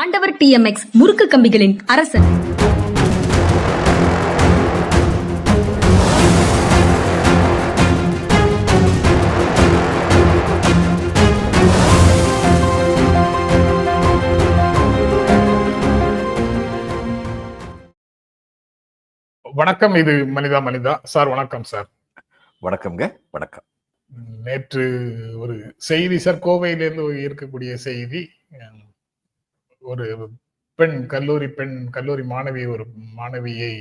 ஆண்டவர் டிஎம்எக்ஸ் முறுக்கு கம்பிகளின் அரசன். வணக்கம் இது மனிதா மனிதா. சார் வணக்கம் சார். வணக்கம்ங்க வணக்கம். நேற்று ஒரு செய்தி சார். கோவையிலிருந்து இருக்கக்கூடிய செய்தி ஒரு பெண் கல்லூரி பெண் கல்லூரி மாணவி ஒரு மாணவியை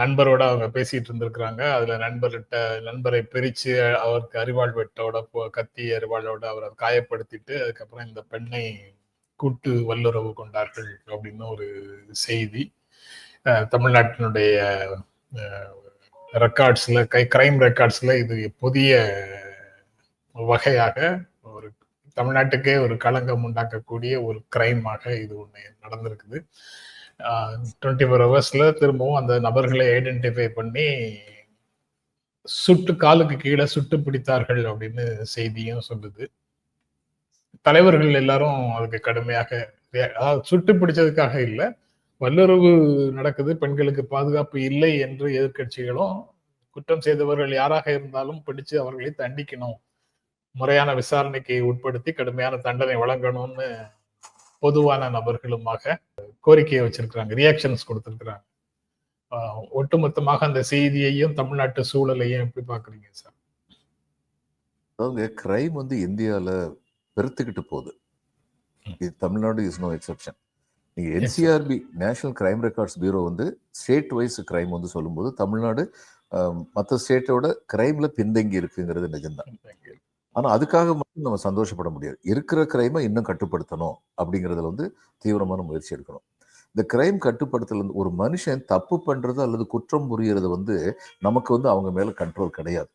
நண்பரோட அவங்க பேசிட்டு இருந்திருக்கிறாங்க. அதுல நண்பர்கிட்ட நண்பரை பிரிச்சு அவருக்கு அரிவாள் வெட்டோட கத்தி அரிவாளோட அவரை காயப்படுத்திட்டு அதுக்கப்புறம் இந்த பெண்ணை கூட்டு வல்லுறவு கொண்டார்கள் அப்படின்னு ஒரு செய்தி. தமிழ்நாட்டினுடைய ரெக்கார்ட்ஸ்ல கை கிரைம் ரெக்கார்ட்ஸ்ல இது புதிய வகையாக தமிழ்நாட்டுக்கே ஒரு களங்கம் உண்டாக்கக்கூடிய ஒரு கிரைமாக இது ஒன்று நடந்திருக்குது. டுவெண்ட்டி ஃபோர் ஹவர்ஸில் திரும்பவும் அந்த நபர்களை ஐடென்டிஃபை பண்ணி சுட்டு காலுக்கு கீழே சுட்டு பிடித்தார்கள் அப்படின்னு செய்தியும் சொல்லுது. தலைவர்கள் எல்லாரும் அதுக்கு கடுமையாக அதாவது சுட்டு பிடிச்சதுக்காக இல்லை. வல்லுறவு நடக்குது. பெண்களுக்கு பாதுகாப்பு இல்லை என்று எதிர்க்கட்சிகளும் குற்றம் செய்தவர்கள் யாராக இருந்தாலும் பிடிச்சு அவர்களை தண்டிக்கணும். முறையான விசாரணைக்கு உட்படுத்தி கடுமையான தண்டனை வழங்கணும்னு பொதுவான நபர்களுமாக கோரிக்கையை வச்சிருக்கிறாங்க ரியாக்ஷன்ஸ் கொடுத்திருக்கிறாங்க. ஒட்டுமொத்தமாக அந்த செய்தியையும் தமிழ்நாட்டு சூழலையும் எப்படி பாக்குறீங்க சார்? அதாவது கிரைம் வந்து இந்தியாவில் பெருத்துக்கிட்டு போகுது. இது தமிழ்நாடு இஸ் நோ எக்ஸெப்ஷன் நீங்க Yes, sir. NCRB national crime records bureau வந்து ஸ்டேட் வைஸ் கிரைம் வந்து சொல்லும்போது தமிழ்நாடு மற்ற ஸ்டேட்டோட கிரைம்ல பின்தங்கி இருக்குங்கிறது நிஜம்தான். ஆனா அதுக்காக மட்டும் நம்ம சந்தோஷப்பட முடியாது. இருக்கிற கிரைமை இன்னும் கட்டுப்படுத்தணும் அப்படிங்கிறதுல வந்து தீவிரமான முயற்சி எடுக்கணும். இந்த கிரைம் கட்டுப்படுத்தல் ஒரு மனுஷன் தப்பு பண்றது அல்லது குற்றம் புரியறது வந்து நமக்கு வந்து அவங்க மேல கண்ட்ரோல் கிடையாது.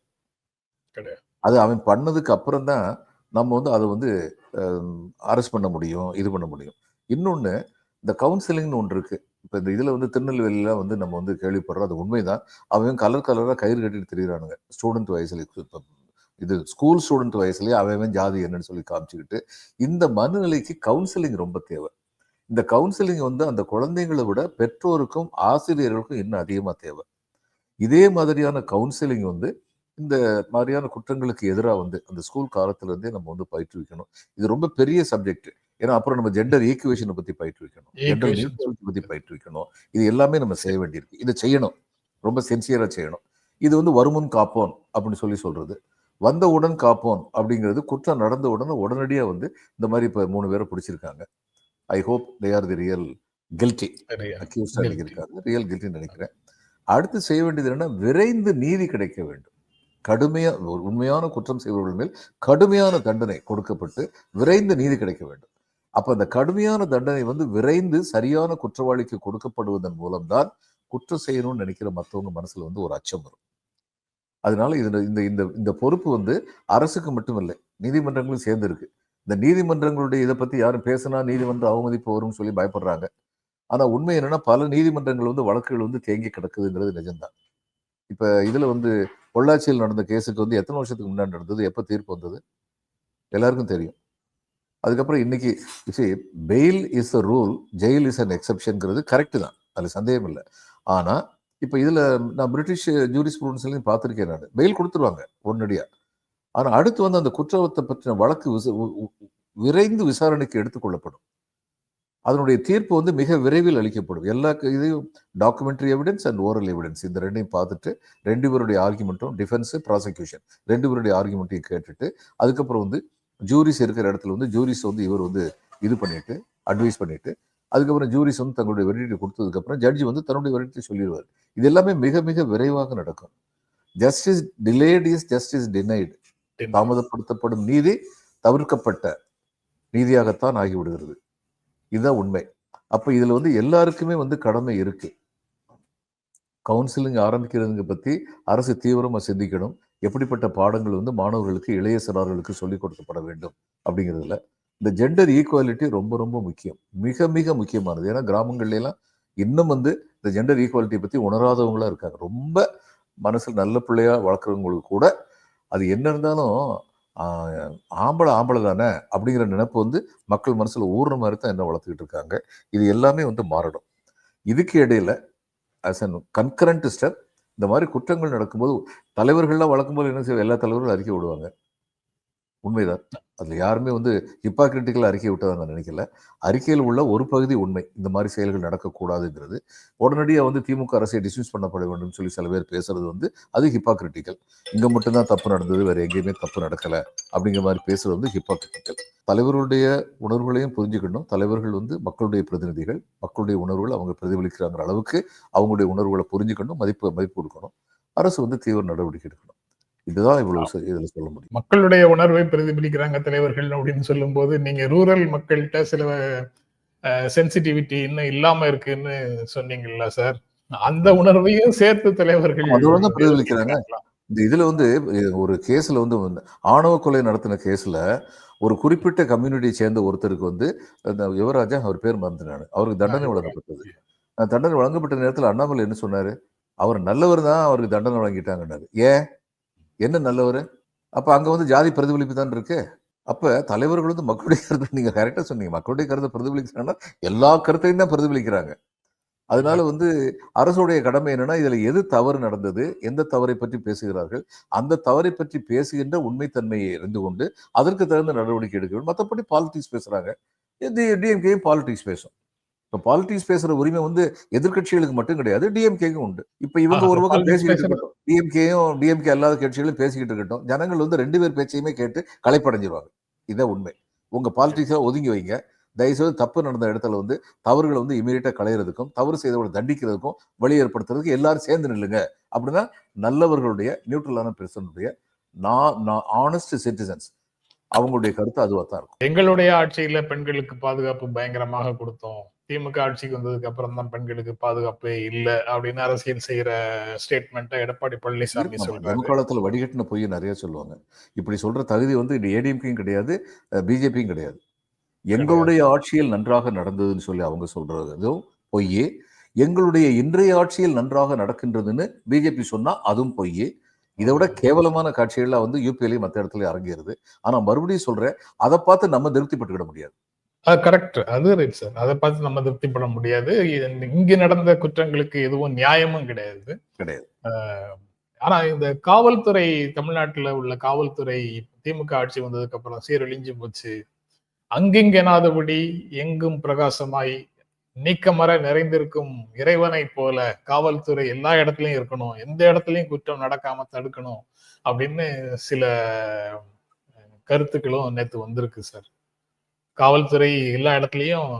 கிடையாது. அது அவன் பண்ணதுக்கு அப்புறம் தான் நம்ம வந்து அதை வந்து அரெஸ்ட் பண்ண முடியும் இது பண்ண முடியும். இன்னொன்று இந்த கவுன்சிலிங்னு ஒன்று இருக்கு. இப்போ இந்த இதில் வந்து திருநெல்வேலியில் வந்து நம்ம வந்து கேள்விப்படுறோம். அது உண்மைதான். அவன் கலர் கலராக கயிறு கட்டிட்டு திரியிறானுங்க. ஸ்டூடெண்ட் வயசுல இது ஸ்கூல் ஸ்டூடெண்ட் வயசுலயே அவன் ஜாதி என்னன்னு சொல்லி காமிச்சுக்கிட்டு இந்த மனநிலைக்கு கவுன்சிலிங் ரொம்ப தேவை. இந்த கவுன்சிலிங் வந்து அந்த குழந்தைங்களை விட பெற்றோருக்கும் ஆசிரியர்களுக்கும் இன்னும் அதிகமாக தேவை. இதே மாதிரியான கவுன்சிலிங் வந்து இந்த மாதிரியான குற்றங்களுக்கு எதிராக வந்து அந்த ஸ்கூல் காலத்துல இருந்தே நம்ம வந்து பயிற்றுவிக்கணும். இது ரொம்ப பெரிய சப்ஜெக்ட் ஏன்னா அப்புறம் நம்ம ஜெண்டர் ஈக்குவேஷனை பத்தி பயிற்றுவிக்கணும். ஜெண்டர். நியூட்ரலிட்டி பத்தி பயிற்றுவிக்கணும். இது எல்லாமே நம்ம செய்ய வேண்டியிருக்கு. இதை செய்யணும். ரொம்ப சின்சியரா செய்யணும். இது வந்து வருமுன் காப்போன் அப்படின்னு சொல்லி சொல்றது. வந்தவுடன் காப்போன் அப்படிங்கிறது குற்றம் நடந்த உடனே உடனடியாக வந்து இந்த மாதிரி இப்போ மூணு பேரை பிடிச்சிருக்காங்க. I hope they are the real guilty சரியா அக்யூஸ் Guilty. இருக்காங்க ரியல் கில்ட்டின்னு நினைக்கிறேன். அடுத்து செய்ய வேண்டியது என்னன்னா விரைந்து நீதி கிடைக்க வேண்டும். கடுமையா ஒரு உண்மையான குற்றம் செய்பவர்கள் மேல் கடுமையான தண்டனை கொடுக்கப்பட்டு விரைந்து நீதி கிடைக்க வேண்டும். அப்ப அந்த கடுமையான தண்டனை வந்து விரைந்து சரியான குற்றவாளிக்கு கொடுக்கப்படுவதன் மூலம்தான் குற்றம் செய்யணும்னு நினைக்கிற மற்றவங்க மனசுல வந்து ஒரு அச்சம் வரும். அதனால இது இந்த இந்த இந்த பொறுப்பு வந்து அரசுக்கு மட்டும் இல்லை நீதிமன்றங்களும் சேர்ந்து இருக்கு இந்த நீதிமன்றங்களுடைய இதை பத்தி யாரும் பேசினா நீதிமன்ற அவமதிப்பு வரும்னு சொல்லி பயப்படுறாங்க. ஆனா உண்மை என்னன்னா பல நீதிமன்றங்கள் வந்து வழக்குகள் வந்து தேங்கி கிடக்குதுங்கிறது நிஜம்தான். இப்ப இதுல வந்து பொள்ளாச்சியில் நடந்த கேஸுக்கு வந்து எத்தனை வருஷத்துக்கு முன்னாடி நடந்தது? எப்போ தீர்ப்பு வந்தது? எல்லாருக்கும் தெரியும். அதுக்கப்புறம் இன்னைக்கு bail is a rule jail is an எக்ஸப்ஷன்ங்கிறது correct தான். அதில் சந்தேகம் இல்லை ஆனால் இப்போ இதில் நான் பிரிட்டிஷ் ஜூரிஸ் ப்ரூடன்ஸ்லையும் பார்த்துருக்கேன் நான். பெயில் கொடுத்துருவாங்க உடனடியாக ஆனால் அடுத்து வந்து அந்த குற்றவத்தை பற்றின வழக்கு விச- விரைந்து விசாரணைக்கு எடுத்துக்கொள்ளப்படும் அதனுடைய தீர்ப்பு வந்து மிக விரைவில் அளிக்கப்படும். எல்லா இதையும் documentary evidence and oral evidence இந்த ரெண்டையும் பார்த்துட்டு ரெண்டு பேருடைய ஆர்குமெண்ட்டும் டிஃபென்ஸு ப்ராசிக்யூஷன் ரெண்டு பேருடைய ஆர்குமெண்ட்டையும் கேட்டுட்டு அதுக்கப்புறம் வந்து ஜூரிஸ் இருக்கிற இடத்துல வந்து ஜூரிஸ் வந்து இவர் வந்து இது பண்ணிட்டு அட்வைஸ் பண்ணிட்டு அதுக்கப்புறம் ஜூரிஸ் வந்து தங்களுடைய வெரிட்டி கொடுத்ததுக்கப்புறம் ஜட்ஜி வந்து தன்னுடைய வெரிட்டி சொல்லிடுவார். இது எல்லாமே மிக மிக விரைவாக நடக்கும். Justice delayed is justice denied தாமதப்படுத்தப்படும் நீதி தவிர்க்கப்பட்ட நீதியாகத்தான் ஆகிவிடுகிறது. இதுதான் உண்மை. அப்ப இதுல வந்து எல்லாருக்குமே வந்து கடமை இருக்கு. கவுன்சிலிங் ஆரம்பிக்கிறதுங்க பத்தி அரசு தீவிரமா சிந்திக்கணும். எப்படிப்பட்ட பாடங்கள் வந்து மாணவர்களுக்கு இளைய சிறார்களுக்கு சொல்லிக் கொடுக்கப்பட வேண்டும் அப்படிங்கிறதுல இந்த ஜெண்டர் ஈக்குவாலிட்டி ரொம்ப ரொம்ப முக்கியம். மிக மிக முக்கியமானது. ஏன்னா கிராமங்கள்லாம் இன்னும் வந்து இந்த ஜெண்டர் ஈக்குவாலிட்டி பற்றி உணராதவங்களா இருக்காங்க. ரொம்ப மனசில் நல்ல பிள்ளையாக வளர்க்குறவங்களுக்கு கூட அது என்ன இருந்தாலும் ஆம்பளை ஆம்பளை தானே அப்படிங்கிற நினைப்பு வந்து மக்கள் மனசில் ஊறுற மாதிரி தான் என்ன வளர்த்துக்கிட்டு இருக்காங்க. இது எல்லாமே வந்து மாறணும். இதுக்கு இடையில ஆஸ் அன் கன்கரண்ட் ஸ்டெப் இந்த மாதிரி குற்றங்கள் நடக்கும்போது தலைவர்கள்லாம் வளர்க்கும்போது என்ன செய்வாங்க? எல்லா தலைவர்களும் அறிக்கை விடுவாங்க. உண்மைதான். அதில் யாருமே வந்து ஹிப்பாக்ரிட்டிக்கல் அறிக்கை விட்டதா நான் நினைக்கல. அறிக்கையில் உள்ள ஒரு பகுதி உண்மை. இந்த மாதிரி செயல்கள் நடக்கக்கூடாதுங்கிறது. உடனடியாக வந்து திமுக அரசை டிஸ்மிஸ் பண்ணப்பட வேண்டும் சொல்லி சில பேர் பேசுறது வந்து அது ஹிப்பாக்ரிட்டிக்கல் இங்கே மட்டும்தான் தப்பு நடந்தது வேறு எங்கேயுமே தப்பு நடக்கலை அப்படிங்கிற மாதிரி பேசுறது வந்து ஹிப்பாக்ரிட்டிக்கல் தலைவர்களுடைய உணர்வுகளையும் புரிஞ்சுக்கணும். தலைவர்கள் வந்து மக்களுடைய பிரதிநிதிகள் மக்களுடைய உணர்வுகளை அவங்க பிரதிபலிக்கிறாங்கிற அளவுக்கு அவங்களுடைய உணர்வுகளை புரிஞ்சுக்கணும் மதிப்பு மதிப்பு கொடுக்கணும். அரசு வந்து தீவிர நடவடிக்கை எடுக்கணும். இதுதான் இவ்வளவு இதுல சொல்ல முடியும். மக்களுடைய உணர்வை பிரதிபலிக்கிறாங்க தலைவர்கள் அப்படின்னு சொல்லும்போது நீங்க ரூரல் மக்கள்கிட்ட சில சென்சிட்டிவிட்டி இன்னும் இல்லாம இருக்குன்னு சொன்னீங்கல்ல சார்? அந்த உணர்வையும் சேர்த்து தலைவர்கள் தான் பிரதிபலிக்கிறாங்க. இந்த இதுல வந்து ஒரு கேஸ்ல வந்து ஆணவ கொலை நடத்தின கேஸ்ல ஒரு குறிப்பிட்ட கம்யூனிட்டியை சேர்ந்த ஒருத்தருக்கு வந்து அந்த யுவராஜா அவர் பேர் மறந்து நான் அவருக்கு தண்டனை வழங்கப்பட்டது. தண்டனை வழங்கப்பட்ட நேரத்தில் அண்ணாமலை என்ன சொன்னாரு? அவர் நல்லவர் தான் அவருக்கு தண்டனை வழங்கிட்டாங்கன்னாரு. ஏன்? என்ன நல்லவர்? அப்ப அங்க வந்து ஜாதி பிரதிபலிப்பு தான் இருக்கு. அப்ப தலைவர்கள் வந்து மக்களுடைய கருத்தை நீங்க கரெக்டா சொன்னீங்க. மக்களுடைய கருத்தை பிரதிபலிக்கிறாங்கன்னா எல்லா கருத்தையும் தான் பிரதிபலிக்கிறாங்க. அதனால வந்து அரசுடைய கடமை என்னன்னா இதுல எது தவறு நடந்தது எந்த தவறை பற்றி பேசுகிறார்கள் அந்த தவறை பற்றி பேசுகின்ற உண்மைத்தன்மையை அறிந்து கொண்டு அதற்கு தகுந்த நடவடிக்கை எடுக்க வேண்டும். மற்றபடி பாலிடிக்ஸ் பேசுறாங்க. டிஎம்கேயும் பாலிடிக்ஸ் பேசும். இப்போ பாலிடிக்ஸ் பேசுற உரிமை வந்து எதிர்க்கட்சிகளுக்கு மட்டும் கிடையாது டிஎம்கேக்கும் உண்டு. இப்ப இவங்க ஒரு பக்கம் பேசிக்கிட்டு இருக்கட்டும். டிஎம்கேயும் டிஎம்கே அல்லாத கட்சிகளும் பேசிக்கிட்டு இருக்கட்டும். ஜனங்கள் வந்து ரெண்டு பேர் பேச்சையுமே கேட்டு களைப்படைஞ்சிருவாங்க. இதான் உண்மை. உங்க பாலிடிக்ஸை ஒதுங்கி வைங்க. தயவுசெய்து தப்பு நடந்த இடத்துல வந்து தவறுகளை வந்து இமீடியட்டா களையிறதுக்கும் தவறு செய்தவர்களை தண்டிக்கிறதுக்கும் வழி ஏற்படுத்துறதுக்கு எல்லாரும் சேர்ந்து நில்லுங்க. அப்படின்னா நல்லவர்களுடைய நியூட்ரலான பெர்சனுடைய நான் ஆனஸ்ட் சிட்டிசன்ஸ் அவங்களுடைய கருத்து அதுவாக தான் இருக்கும். எங்களுடைய ஆட்சியில பெண்களுக்கு பாதுகாப்பு பயங்கரமாக கொடுத்தோம். திமுக ஆட்சிக்கு வந்ததுக்கு அப்புறம் தான் பெண்களுக்கு பாதுகாப்பே இல்ல அப்படின்னு அரசியல் செய்யற ஸ்டேட்மெண்ட்டை எடப்பாடி பழனிசாமி. சொல்றாரு. எதிர்காலத்துல வடிகட்டின பொய் நிறைய சொல்லுவாங்க. இப்படி சொல்ற தகுதி வந்து ஏடிஎம்கேயும் கிடையாது பிஜேபியும் கிடையாது. எங்களுடைய ஆட்சியில் நன்றாக நடந்ததுன்னு சொல்லி அவங்க சொல்றதும் பொய்யே. எங்களுடைய இன்றைய ஆட்சியில் நன்றாக நடக்கின்றதுன்னு பிஜேபி சொன்னா அதுவும் பொய்யே. இதை விட கேவலமான காட்சிகள்லாம் வந்து யூபியிலையும் மற்ற இடத்துல அரங்கேறுது. ஆனா மறுபடியும் சொல்றேன் அதை பார்த்து நம்ம திருப்திப்பட்டுக்கிட முடியாது. கரெக்ட் அது ரைட் சார் அதை பார்த்து நம்ம திருப்திப்பட முடியாது. இது- இங்க நடந்த குற்றங்களுக்கு எதுவும் நியாயமும் கிடையாது. கிடையாது. ஆனா இந்த காவல்துறை தமிழ்நாட்டுல உள்ள காவல்துறை திமுக ஆட்சி வந்ததுக்கு அப்புறம் சீரழிஞ்சு போச்சு. அங்கிங்கெனாதபடி எங்கும் பிரகாசமாய் நீக்கமர நிறைந்திருக்கும் இறைவனை போல காவல்துறை எல்லா இடத்துலயும் இருக்கணும். எந்த இடத்துலயும் குற்றம் நடக்காம தடுக்கணும் அப்படின்னு சில கருத்துக்களும் நேத்து வந்திருக்கு சார் காவல்துறை எல்லா இடத்துலயும்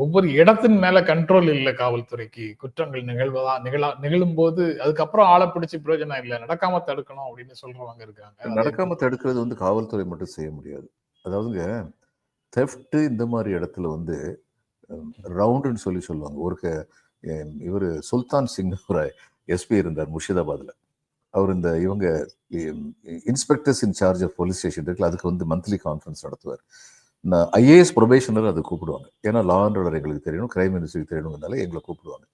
ஒவ்வொரு இடத்தின் மேல கண்ட்ரோல் இல்ல காவல்துறைக்கு. குற்றங்கள் நிகழ்வதா நிகழா நிகழும் போது அதுக்கப்புறம் ஆளை பிடிச்சு பிரயோஜனம் இல்ல. நடக்காம தடுக்கணும் அப்படின்னு சொல்றவங்க இருக்காங்க. நடக்காம தடுக்கிறது வந்து காவல்துறை மட்டும் செய்ய முடியாது. அதாவதுங்க தெஃப்ட் இந்த மாதிரி இடத்துல வந்து ரவுண்டுன்னு சொல்லி சொல்லுவாங்க. ஒரு இவர் சுல்தான் சிங் ஒரு எஸ்பி இருந்தார் முர்ஷிதாபாத்ல. அவர் இந்த இவங்க inspectors in charge of police station இருக்குல்ல அதுக்கு வந்து மந்த்லி கான்ஃபரன்ஸ் நடத்துவார். ஐஏஎஸ் ப்ரொபேஷனர் அதை கூப்பிடுவாங்க. ஏன்னா லா அண்ட் ஆர்டர் எங்களுக்கு தெரியணும் கிரைம் மினிஸ்ட்ரிக்கு தெரியணுங்கிறதால எங்களை கூப்பிடுவாங்க.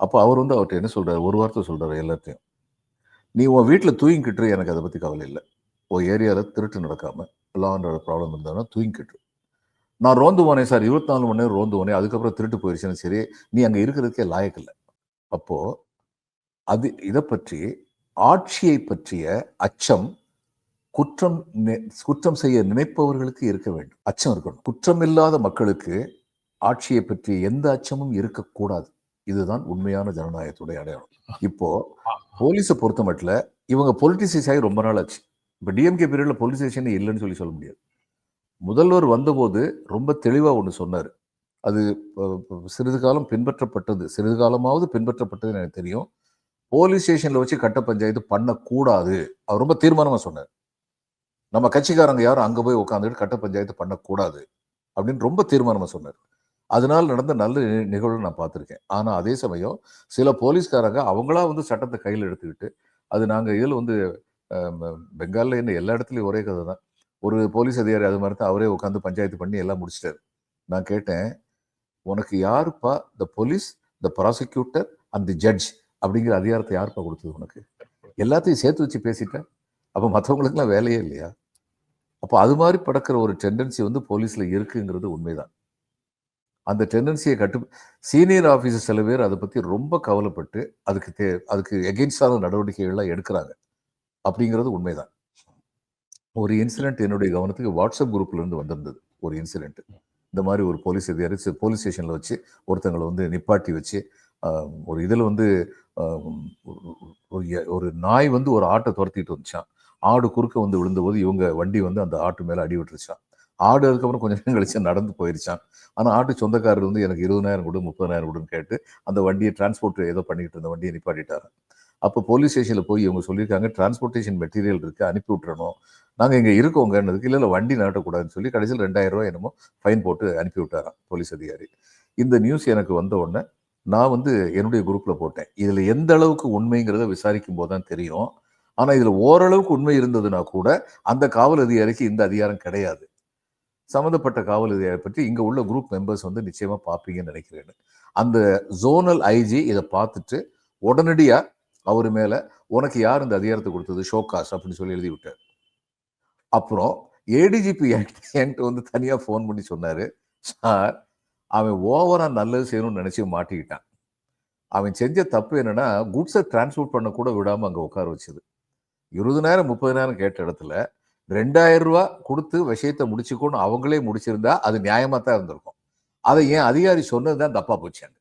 அப்போ அவர் வந்து அவர்கிட்ட என்ன சொல்கிறார் ஒரு வார்த்தை சொல்கிறார் எல்லாத்தையும். நீ உன் வீட்டில் தூங்கிக்கிட்டு எனக்கு அதை பற்றி கவலை இல்லை. உன் ஏரியாவில் திருட்டு நடக்காமல் லா அண்ட் ஆர்டர் ப்ராப்ளம் இருந்தாலும் தூங்கிக்கிட்டு நான் ரோந்து போனேன் சார் இருபத்தி நாலு மணி நேரம் ரோந்து போனேன் அதுக்கப்புறம் திருட்டு போயிடுச்சுன்னு சரி நீ அங்கே இருக்கிறதுக்கே லாயக்கில்லை அப்போது அது இதை பற்றி ஆட்சியை பற்றிய அச்சம் குற்றம் குற்றம் செய்ய நினைப்பவர்களுக்கு இருக்க வேண்டும். அச்சம் இருக்கணும். குற்றம் இல்லாத மக்களுக்கு ஆட்சியை பற்றி எந்த அச்சமும் இருக்கக்கூடாது. இதுதான் உண்மையான ஜனநாயகத்துடைய அடையாளம். இப்போ போலீஸை பொறுத்த மட்டும் இவங்க பொலிட்டிசைஸ் ஆகி ரொம்ப நாள் ஆச்சு. இப்போ டிஎம்கே பீரியட்ல பொலிட்டிசேஷன் இல்லைன்னு சொல்லி சொல்ல முடியாது. முதல்வர் வந்தபோது ரொம்ப தெளிவா ஒன்று சொன்னார். அது சிறிது காலம் பின்பற்றப்பட்டது. சிறிது காலமாவது பின்பற்றப்பட்டது எனக்கு தெரியும். போலீஸ் ஸ்டேஷன்ல வச்சு கட்ட பஞ்சாயத்து பண்ணக்கூடாது. அவர் ரொம்ப தீர்மானமா சொன்னார். நம்ம கட்சிக்காரங்க யாரும் அங்கே போய் உட்காந்துட்டு கட்ட பஞ்சாயத்து பண்ணக்கூடாது அப்படின்னு ரொம்ப தீர்மானமாக சொன்னார். அதனால் நடந்த நல்ல நிகழ்வு நான் பார்த்துருக்கேன். ஆனால் அதே சமயம் சில போலீஸ்காரங்க அவங்களா வந்து சட்டத்தை கையில் எடுத்துக்கிட்டு அது நாங்கள் இதில் வந்து பெங்காலில் என்ன எல்லா இடத்துலையும் ஒரே கதை தான். ஒரு போலீஸ் அதிகாரி அது மாதிரி தான் அவரே உட்காந்து பஞ்சாயத்து பண்ணி எல்லாம் முடிச்சிட்டாரு. நான் கேட்டேன் உனக்கு யாருப்பா the police the prosecutor and the judge அப்படிங்கிற அதிகாரத்தை யாருப்பா கொடுத்தது உனக்கு? எல்லாத்தையும் சேர்த்து வச்சு பேசிட்டேன். அப்போ மற்றவங்களுக்குலாம் வேலையே இல்லையா? அப்போ அது மாதிரி படக்கிற ஒரு டெண்டன்சி வந்து போலீஸில் இருக்குங்கிறது உண்மைதான். அந்த டெண்டன்சியை கட்டு சீனியர் ஆஃபீஸர் சில பேர் அதை பற்றி ரொம்ப கவலைப்பட்டு அதுக்கு தே அதுக்கு எகெயின்ஸ்டான நடவடிக்கைகள்லாம் எடுக்கிறாங்க. அப்படிங்கிறது உண்மைதான். ஒரு இன்சிடென்ட் என்னுடைய கவனத்துக்கு வாட்ஸ்அப் குரூப்லேருந்து வந்திருந்தது ஒரு இன்சிடென்ட் இந்த மாதிரி ஒரு போலீஸ் அதிகாரி போலீஸ் ஸ்டேஷனில் வச்சு ஒருத்தங்களை வந்து நிப்பாட்டி வச்சு ஒரு இதில் வந்து ஒரு நாய் வந்து ஒரு ஆட்டை துரத்திட்டு வந்துச்சான் ஆடு குறுக்க வந்து விழுந்தபோது இவங்க வண்டி வந்து அந்த ஆட்டு மேலே அடி விட்டுருச்சான் ஆடு அதுக்கப்புறம் கொஞ்சம் நேரம் கழிச்சு நடந்து போயிருச்சான் ஆனால் ஆட்டு சொந்தக்காரர் வந்து எனக்கு இருபதாயிரம் கொடு முப்பதாயிரம் கொடுன்னு கேட்டு அந்த வண்டியை டிரான்ஸ்போர்ட் ஏதோ பண்ணிக்கிட்டு இருந்த வண்டியை நிப்பாட்டிட்டாரு. அப்போ போலீஸ் ஸ்டேஷனில் போய் இவங்க சொல்லியிருக்காங்க டிரான்ஸ்போர்ட்டேஷன் மெட்டீரியல் இருக்குது அனுப்பி விட்டுறணும். நாங்கள் இங்கே இருக்கோங்கன்னதுக்கு இல்லை இல்லை வண்டி நடக்கக்கூடாதுன்னு சொல்லி கடைசியில் ரெண்டாயிரம் ரூபாய் என்னமோ ஃபைன் போட்டு அனுப்பி விட்டாராம் போலீஸ் அதிகாரி. இந்த நியூஸ் எனக்கு வந்த உடனே நான் வந்து என்னுடைய குரூப்பில் போட்டேன். இதில் எந்த அளவுக்கு உண்மைங்கிறத விசாரிக்கும் போது தான் தெரியும். ஆனால் இதில் ஓரளவுக்கு உண்மை இருந்ததுன்னா கூட அந்த காவல் அதிகாரிக்கு இந்த அதிகாரம் கிடையாது. சம்மந்தப்பட்ட காவல் அதிகாரி பற்றி இங்கே உள்ள குரூப் மெம்பர்ஸ் வந்து நிச்சயமாக பார்ப்பீங்கன்னு நினைக்கிறேன். அந்த ஜோனல் ஐஜி இதை பார்த்துட்டு உடனடியாக அவர் மேலே உனக்கு யார் இந்த அதிகாரத்தை கொடுத்தது? ஷோகாஸ் அப்படின்னு சொல்லி எழுதி விட்டார் அப்புறம் ஏடிஜிபி என்கிட்ட வந்து தனியாக ஃபோன் பண்ணி சொன்னார். சார் அவன் ஓவராக நல்லது செய்யணும்னு நினச்சி மாட்டிக்கிட்டான். அவன் செஞ்ச தப்பு என்னன்னா குட்ஸை டிரான்ஸ்போர்ட் பண்ண கூட விடாமல் அங்கே உட்கார வச்சது. இருபது நேரம் முப்பதனாயிரம் கேட்ட இடத்துல ரெண்டாயிரம் ரூபா கொடுத்து விஷயத்தை முடிச்சுக்கோன்னு அவங்களே முடிச்சிருந்தா அது நியாயமாக தான் இருந்திருக்கும். அதை ஏன் அதிகாரி சொன்னது தான் தப்பாக போச்சாங்க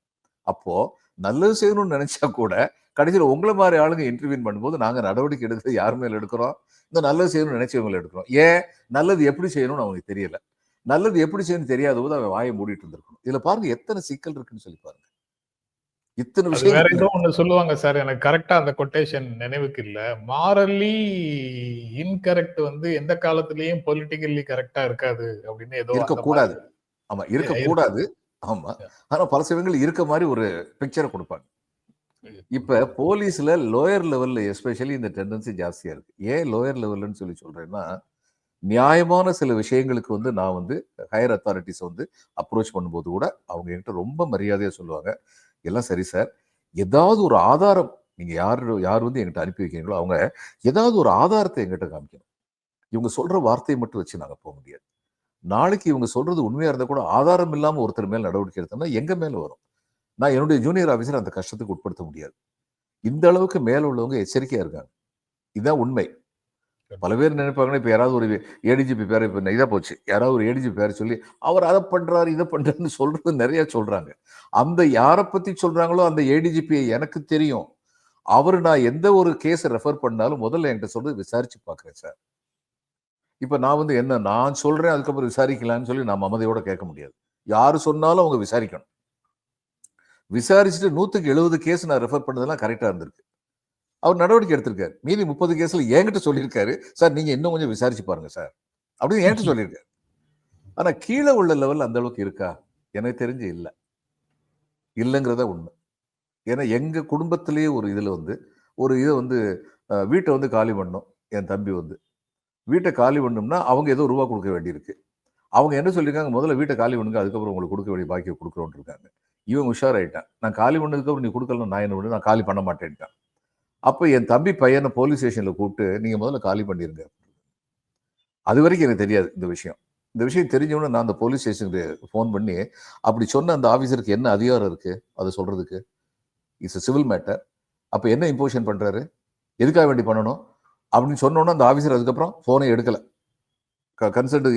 அப்போது நல்லது செய்யணும்னு நினச்சா கூட கடைசியில் உங்களை மாதிரி ஆளுங்க இன்டர்வியூ பண்ணும்போது நாங்கள் நடவடிக்கை எடுக்கிறது யார் மேலே எடுக்கிறோம்? இந்த நல்லது செய்யணும்னு நினைச்சவங்களை எடுக்கிறோம். ஏன்? நல்லது எப்படி செய்யணும்னு அவங்களுக்கு தெரியல. நல்லது எப்படி செய்யணும்னு தெரியாத போது அவன் வாயை மூடிட்டு இருந்திருக்கணும். இதில் பாருங்க எத்தனை சிக்கல் இருக்குன்னு சொல்லி பாருங்க. இத்தனை அது வேற விஷயம் ஏதோ ஒண்ணு சொல்லுவாங்க சார். எனக்கு கரெக்டா அந்த கொட்டேஷன் நினைவுக்கு இல்ல. மாரலி இன்கரெக்ட் வந்து எந்த காலத்திலயும் பொலிட்டிக்கல்லி கரெக்டா இருக்காது அப்படின்னு ஏதோ அந்த இருக்கக்கூடாது. மாதிரி- ஆமா இருக்கக்கூடாது. ஆமா. ஆனா பல சமயங்கள் இருக்க மாதிரி ஒரு பிக்சரை கொடுப்பாங்க. இப்ப போலீஸ்ல லோயர் லெவல்ல எஸ்பெஷலி இந்த டெண்டன்சி ஜாஸ்தியா இருக்கு. ஏன் லோயர் லெவல்னு சொல்லி சொல்றேன்னா நியாயமான சில விஷயங்களுக்கு வந்து நான் வந்து ஹையர் அத்தாரிட்டிஸ் வந்து அப்ரோச் பண்ணும்போது கூட அவங்க என்கிட்ட ரொம்ப மரியாதையா சொல்லுவாங்க. எல்லாம் சரி சார் ஏதாவது ஒரு ஆதாரம் நீங்கள் யார் யார் வந்து எங்கிட்ட அனுப்பி வைக்கிறீங்களோ அவங்க ஏதாவது ஒரு ஆதாரத்தை எங்கிட்ட காமிக்கணும். இவங்க சொல்கிற வார்த்தையை மட்டும் வச்சு நாங்கள் போக முடியாது. நாளைக்கு இவங்க சொல்கிறது உண்மையாக இருந்தால் கூட ஆதாரம் இல்லாமல் ஒருத்தர் மேல் நடவடிக்கை எடுத்தோம்னா எங்கள் மேலே வரும்? நான் என்னுடைய ஜூனியர் ஆஃபீஸர் அந்த கஷ்டத்துக்கு உட்படுத்த முடியாது. இந்த அளவுக்கு மேலே உள்ளவங்க எச்சரிக்கையாக இருக்காங்க. இதுதான் உண்மை. பல பேர் நினைப்பாங்கன்னா இப்போ யாராவது ஒரு ஏடிஜிபி பேர் இப்போ இதாக போச்சு. யாராவது ஒரு ஏடிஜிபி பேர் சொல்லி அவர் அதை பண்றாரு இதை பண்ணுறாருன்னு சொல்கிறது நிறைய சொல்கிறாங்க அந்த யாரை பத்தி சொல்றாங்களோ அந்த ஏடிஜிபியை எனக்கு தெரியும். அவர் நான் எந்த ஒரு கேஸை ரெஃபர் பண்ணாலும் முதல்ல என்கிட்ட சொல்றது விசாரிச்சு பார்க்குறேன் சார் இப்போ நான் வந்து என்ன நான் சொல்கிறேன் அதுக்கப்புறம் விசாரிக்கலாம்னு சொல்லி நான் மமதையோட கேட்க முடியாது. யார் சொன்னாலும் அவங்க விசாரிக்கணும். விசாரிச்சுட்டு நூற்றுக்கு எழுபது கேஸ் நான் ரெஃபர் பண்ணதெல்லாம் கரெக்டாக இருந்திருக்கு. அவர் நடவடிக்கை எடுத்திருக்காரு. மீதி முப்பது கேஸ்ல என்கிட்ட சொல்லியிருக்காரு. சார் நீங்க இன்னும் கொஞ்சம் விசாரிச்சு பாருங்க சார். அப்படின்னு என்கிட்ட சொல்லியிருக்காரு. ஆனா கீழே உள்ள லெவல் அந்த அளவுக்கு இருக்கா? எனக்கு தெரிஞ்சு இல்லை. இல்லைங்கிறத உண்மை. ஏன்னா எங்க குடும்பத்திலேயே ஒரு இதுல வந்து ஒரு இதை வந்து வீட்டை வந்து காலி பண்ணோம் என் தம்பி வந்து. வீட்டை காலி பண்ணோம்னா அவங்க ஏதோ ரூபா கொடுக்க வேண்டியிருக்கு. அவங்க என்ன சொல்லியிருக்காங்க? முதல்ல வீட்டை காலி பண்ணுங்க அதுக்கப்புறம் உங்களுக்கு கொடுக்க வேண்டிய பாக்கியை கொடுக்குறோன்னு இருக்காங்க. இவன் உஷாராயிட்டான். நான் காலி பண்ணதுக்கப்புறம் நீ கொடுக்கலாம் நான் என்ன பண்ணு நான் காலி பண்ண மாட்டேன்ட்டான். அப்போ என் தம்பி பையனை போலீஸ் ஸ்டேஷனில் கூப்பிட்டு நீங்கள் முதல்ல காலி பண்ணிடுங்க அது வரைக்கும் எனக்கு தெரியாது இந்த விஷயம். இந்த விஷயம் தெரிஞ்சவொடனே நான் அந்த போலீஸ் ஸ்டேஷனுக்கு ஃபோன் பண்ணி அப்படி சொன்ன அந்த ஆஃபீஸருக்கு என்ன அதிகாரம் இருக்குது அதை சொல்கிறதுக்கு இட்ஸ் சிவில் மேட்டர் அப்போ என்ன இம்போஷன் பண்ணுறாரு எதுக்காக வேண்டி பண்ணணும்? அப்படின்னு சொன்னோன்னே அந்த ஆஃபீஸர் அதுக்கப்புறம் ஃபோனே க consult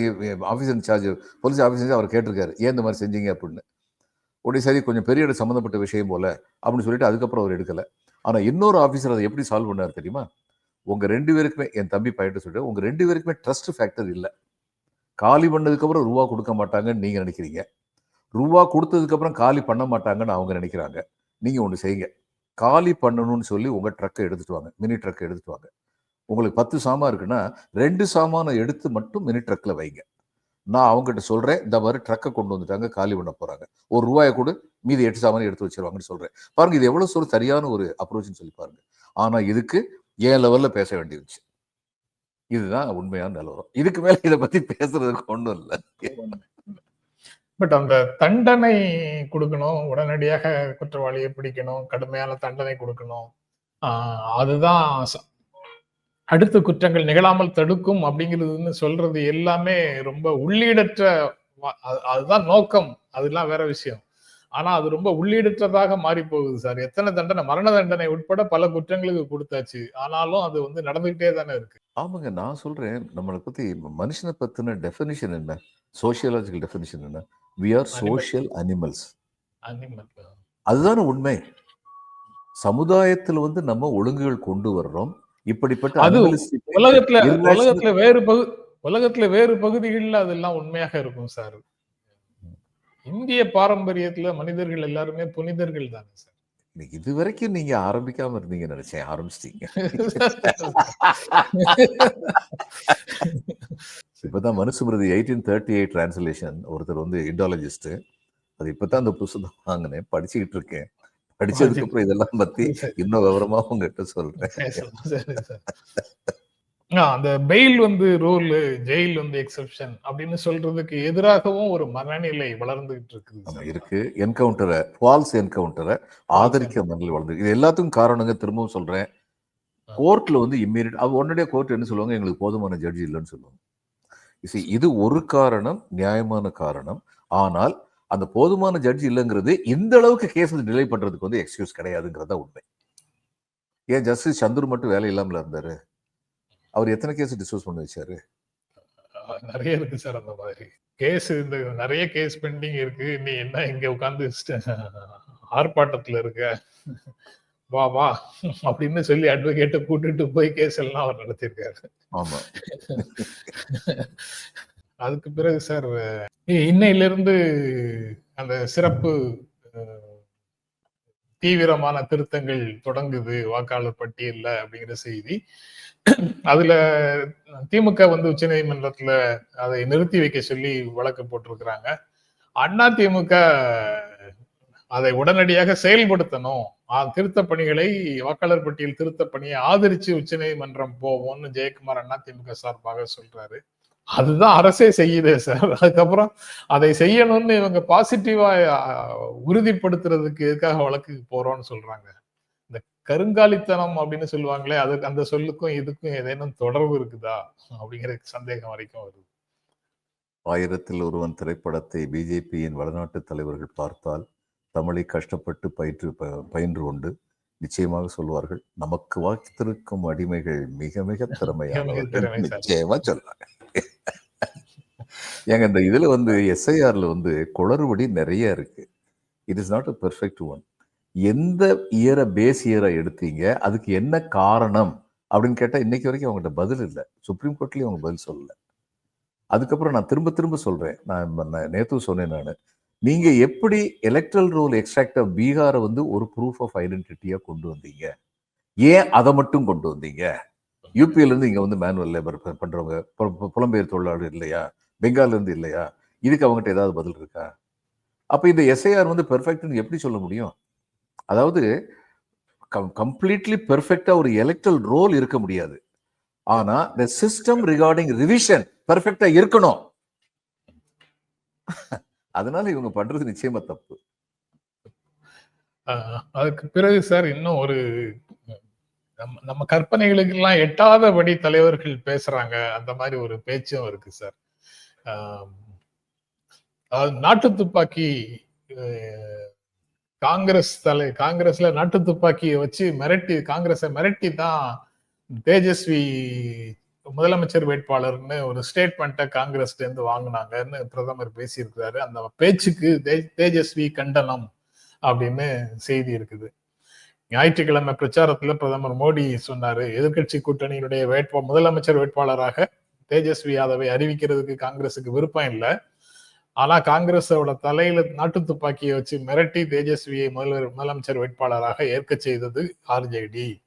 officer in charge police officer அவர் கேட்டிருக்காரு. ஏன் இந்த மாதிரி செஞ்சீங்க? அப்படின்னு. உடனே சரி கொஞ்சம் பெரிய சம்மந்தப்பட்ட விஷயம் போல் அப்படின்னு சொல்லிட்டு அதுக்கப்புறம் அவர் எடுக்கலை. ஆனால் இன்னொரு ஆஃபீஸர் அதை எப்படி சால்வ் பண்ணார் தெரியுமா? உங்கள் ரெண்டு பேருக்குமே என் தம்பி பையன்ட்டு சொல்லிட்டு உங்கள் ரெண்டு பேருக்குமே ட்ரஸ்ட் ஃபேக்டர் இல்லை. காலி பண்ணதுக்கப்புறம் ரூபா கொடுக்க மாட்டாங்கன்னு நீங்கள் நினைக்கிறீங்க. ரூபா கொடுத்ததுக்கப்புறம் காலி பண்ண மாட்டாங்கன்னு அவங்க நினைக்கிறாங்க. நீங்கள் ஒன்று செய்யுங்க. காலி பண்ணணும்னு சொல்லி உங்கள் ட்ரக்கை எடுத்துட்டு வாங்க. மினி ட்ரக்கை எடுத்துட்டு வாங்க. உங்களுக்கு பத்து சாமான் இருக்குன்னா ரெண்டு சாமானை எடுத்து மட்டும் மினி ட்ரக்கில் வைங்க. நான் அவங்ககிட்ட சொல்கிறேன் இந்த மாதிரி ட்ரக்கை கொண்டு வந்துட்டாங்க காலி பண்ண போகிறாங்க ஒரு ரூபாயை கூட மீதி எட்டு சாமானை எடுத்து வச்சிருவாங்கன்னு சொல்கிறேன் பாருங்க இது எவ்வளோ சொல்ல சரியான ஒரு அப்ரோச்னு சொல்லி பாருங்க. ஆனால் இதுக்கு ஏன் லெவலில் பேச வேண்டியிருந்துச்சு. இதுதான் உண்மையான நிலவரம். இதுக்கு மேல இதை பத்தி பேசுறதுக்கு ஒன்றும் இல்லை. பட் அந்த தண்டனை கொடுக்கணும் உடனடியாக குற்றவாளியை பிடிக்கணும் கடுமையான தண்டனை கொடுக்கணும் அதுதான் அடுத்த குற்றங்கள் நிகழாமல் தடுக்கும் அப்படிங்கிறதுன்னு சொல்றது எல்லாமே ரொம்ப உள்ளீடற்ற அதுதான் நோக்கம். அதெல்லாம் வேற விஷயம். ஆனா அது ரொம்ப உள்ளீடற்றதாக மாறி போகுது சார். எத்தனை தண்டனை? மரண தண்டனை உட்பட பல குற்றங்களுக்கு கொடுத்தாச்சு. ஆனாலும் அது வந்து நடந்துகிட்டே தானே இருக்கு. ஆமாங்க நான் சொல்றேன். நம்மளை பத்தி மனுஷனை பத்தின டெஃபினிஷன் என்ன? சோசியலாஜிக்கல் டெஃபினிஷன் என்ன? We are social animals. அதுதானே உண்மை. சமுதாயத்துல வந்து நம்ம ஒழுங்குகள் கொண்டு வர்றோம். இப்படிப்பட்ட அது உலகத்துல உலகத்துல வேறு பகு உலகத்துல வேறு பகுதிகளில் அதெல்லாம் உண்மையாக இருக்கும் சார். இந்திய பாரம்பரியத்துல மனிதர்கள் எல்லாருமே புனிதர்கள் தானே சார். இது வரைக்கும் நீங்க ஆரம்பிக்காம இருந்தீங்க நினைச்சேன் ஆரம்பிச்சிட்டீங்க. இப்பதான் Manusmriti eighteen thirty eight translation ஒருத்தர் வந்து இண்டாலஜிஸ்ட் அது இப்பதான் அந்த புத்தகம் வாங்கினேன் படிச்சுக்கிட்டு இருக்கேன். படிச்சதுக்கு அப்புறம் இதெல்லாம் பத்தி இன்னும் விவரமா உங்ககிட்ட சொல்றேன். அந்த பெயில் வந்து ரூல் ஜெயில் வந்து எக்ஸெப்ஷன் அப்படின்னு சொல்றதுக்கு எதிராகவும் ஒரு மனநிலை வளர்ந்துகிட்டு இருக்குது. இருக்கு. என்கவுண்டரை ஃபால்ஸ் என்கவுண்டரை ஆதரிக்க மனதில் வளர்ந்து இது எல்லாத்துக்கும் காரணங்க திரும்பவும் சொல்றேன். கோர்ட்ல வந்து இம்மீடியட் அது உடனடியே கோர்ட் என்ன சொல்லுவாங்க? எங்களுக்கு போதுமான ஜட்ஜி இல்லைன்னு சொல்லுவாங்க. இது ஒரு காரணம் நியாயமான காரணம். ஆனால் அந்த போதுமான ஜட்ஜ் இல்லைங்கிறது இந்த அளவுக்கு கேஸ் டிலே பண்றதுக்கு வந்து எக்ஸ்கியூஸ் கிடையாதுங்கிறதா உண்மை. ஏன் ஜஸ்டிஸ் சந்துரு மட்டும் வேலை இல்லாமல இருந்தாரு? அவர் எத்தனை கேஸ் டிஸ்கஸ் பண்ணி வச்சாரு? நிறைய இருக்கு சார் அந்த மாதிரி. கேஸ் இந்த நிறைய கேஸ் பெண்டிங் இருக்கு. நீ என்ன இங்க உட்கார்ந்து ஆர்ப்பாட்டத்துல இருக்க? வா வா அப்படின்னு சொல்லி அட்வொகேட்டை கூட்டிட்டு போய் கேஸ் எல்லாம் அவர் நடத்தியிருக்காரு. ஆமா. அதுக்கு பிறகு சார் இன்னையிலிருந்து அந்த சிறப்பு தீவிரமான திருத்தங்கள் தொடங்குது வாக்காளர் பட்டியல்ல அப்படிங்கிற செய்தி. அதுல திமுக வந்து உச்சநீதிமன்றத்துல அதை நிறுத்தி வைக்க சொல்லி வழக்கு போட்டிருக்கிறாங்க. அண்ணா திமுக அதை உடனடியாக செயல்படுத்தணும். ஆ, திருத்த பணிகளை வாக்காளர் பட்டியல் திருத்த பணியை ஆதரிச்சு உச்சநீதிமன்றம் போவோம்னு ஜெயக்குமார் அண்ணா திமுக சார்பாக சொல்றாரு. அதுதான் அரசே செய்யுதே சார். அதுக்கப்புறம் அதை செய்யணும்னு இவங்க பாசிட்டிவா உறுதிப்படுத்துறதுக்கு எதுக்காக வழக்குக்கு போறோம்னு சொல்றாங்க. இந்த கருங்காலித்தனம் அப்படின்னு சொல்லுவாங்களே அதுக்கு அந்த சொல்லுக்கும் இதுக்கும் ஏதேனும் தொடர்பு இருக்குதா? அப்படிங்கிற சந்தேகம் வரைக்கும் வருது. ஆயிரத்தில் ஒருவன் திரைப்படத்தை பிஜேபியின் வடநாட்டு தலைவர்கள் பார்த்தால் தமிழை கஷ்டப்பட்டு பயிற்று பயின்று கொண்டு நிச்சயமாக சொல்வார்கள் நமக்கு வாய்த்திருக்கும் அடிமைகள் மிக மிக திறமைசாலி. நிச்சயமா சொல்றாங்க. ஏங்க இந்த இதுல வந்து எஸ்ஐஆர்ல வந்து குளறுபடி நிறைய இருக்கு. It is not a perfect one எந்த இயரை பேஸ் இயரை எடுத்தீங்க அதுக்கு என்ன காரணம் அப்படின்னு கேட்டா இன்னைக்கு வரைக்கும் அவங்ககிட்ட பதில் இல்லை. சுப்ரீம் கோர்ட்லயும் அவங்க பதில் சொல்லல. அதுக்கப்புறம் நான் திரும்ப திரும்ப சொல்றேன். நான் நான் நேத்து சொன்னேன் நான். நீங்க எப்படி எலக்ட்ரல் ரோல் எக்ஸ்ட்ராக்ட் ஆஃப் பீகாரை வந்து ஒரு ப்ரூஃப் ஆஃப் ஐடென்டிட்டியாக கொண்டு வந்தீங்க? ஏன் அதை மட்டும் கொண்டு வந்தீங்க? யூபியில இருந்து இங்க வந்து மேனுவல் லேபர் பண்றவங்க புலம்பெயர் தொழிலாளர் இல்லையா? பெங்கால்லேருந்து இல்லையா? இதுக்கு அவங்ககிட்ட ஏதாவது பதில் இருக்கா? அப்ப இந்த எஸ்ஐஆர் வந்து பெர்ஃபெக்ட்னு எப்படி சொல்ல முடியும்? அதாவது கம் கம்ப்ளீட்லி பெர்ஃபெக்டாக ஒரு எலக்ட்ரல் ரோல் இருக்க முடியாது. ஆனா த சிஸ்டம் ரிகார்டிங் ரிவிஷன் பெர்ஃபெக்டாக இருக்கணும். அதனால இவங்க பண்றது நிச்சயமா தப்பு. ஆஹ் அதுக்கு பிறகு சார் இன்னும் ஒரு நம்ம நம்ம கற்பனைகளுக்கு எல்லாம் எட்டாதபடி தலைவர்கள் பேசுறாங்க. அந்த மாதிரி ஒரு பேச்சும் இருக்கு சார். அதாவது நாட்டு துப்பாக்கி காங்கிரஸ் தலை காங்கிரஸ்ல நாட்டு துப்பாக்கியை வச்சு மிரட்டி காங்கிரஸை மிரட்டி தான் தேஜஸ்வி முதலமைச்சர் வேட்பாளர்னு ஒரு ஸ்டேட்மெண்ட்டை காங்கிரஸ்ல இருந்து வாங்கினாங்கன்னு பிரதமர் பேசியிருக்கிறாரு. அந்த பேச்சுக்கு தே- தேஜஸ்வி கண்டனம் அப்படின்னு செய்தி இருக்குது. ஞாயிற்றுக்கிழமை பிரச்சாரத்துல பிரதமர் மோடி சொன்னாரு எதிர்க்கட்சி கூட்டணியினுடைய வேட்பா முதலமைச்சர் வேட்பாளராக தேஜஸ்வி யாதவை அறிவிக்கிறதுக்கு காங்கிரஸுக்கு விருப்பம் இல்லை. ஆனா காங்கிரஸோட தலையில நாட்டு துப்பாக்கியை வச்சு மிரட்டி தேஜஸ்வியை முதல்வர் முதலமைச்சர் வேட்பாளராக ஏற்க செய்தது ஆர்ஜேடி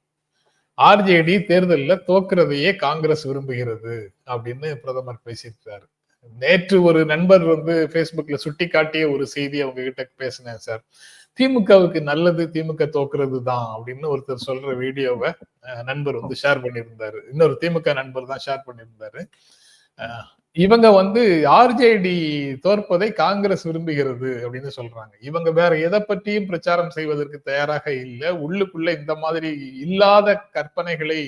ஆர்ஜேடி தேர்தலில் தோக்குறதையே காங்கிரஸ் விரும்புகிறது அப்படின்னு பிரதமர் பேசியிருக்கிறாரு நேற்று ஒரு நண்பர் வந்து ஃபேஸ்புக்ல சுட்டி காட்டிய ஒரு செய்தி அவங்க கிட்ட பேசினேன் சார். திமுகவுக்கு நல்லது திமுக தோக்குறது தான் அப்படின்னு ஒருத்தர் சொல்ற வீடியோவை நண்பர் வந்து ஷேர் பண்ணியிருந்தாரு. இன்னொரு திமுக நண்பர் தான் ஷேர் பண்ணியிருந்தாரு. இவங்க வந்து ஆர்ஜேடி தோற்பதை காங்கிரஸ் விரும்புகிறது அப்படின்னு சொல்றாங்க. இவங்க வேற எதை பற்றியும் பிரச்சாரம் செய்வதற்கு தயாராக இல்லை. உள்ளுக்குள்ள இந்த மாதிரி இல்லாத கற்பனைகளை